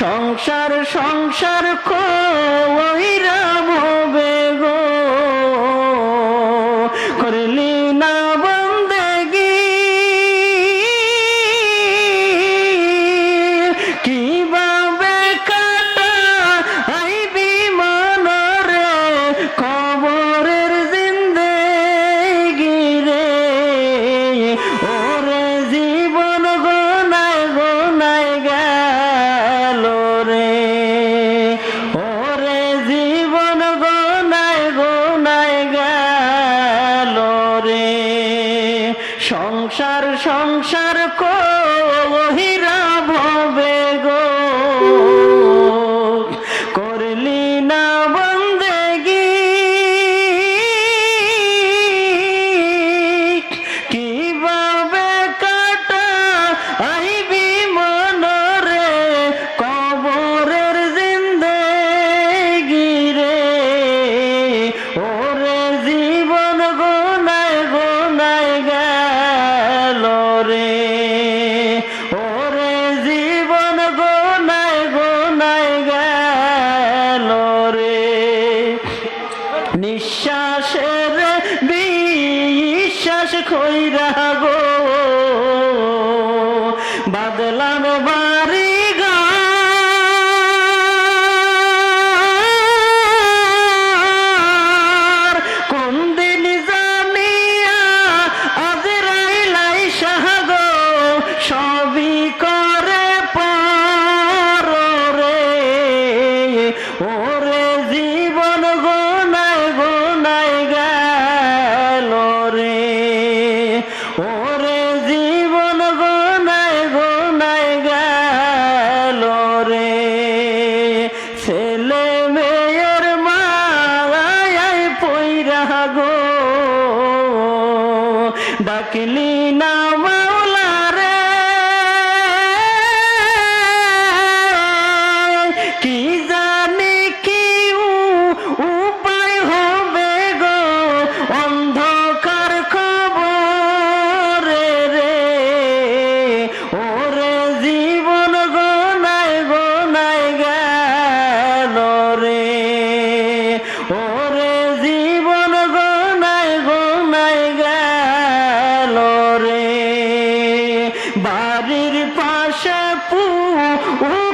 সংসার সংসার কইরা মবে গো। করলে সংসার কর খৈরা গো বাদলাম বা গো ডাকলি না Oh!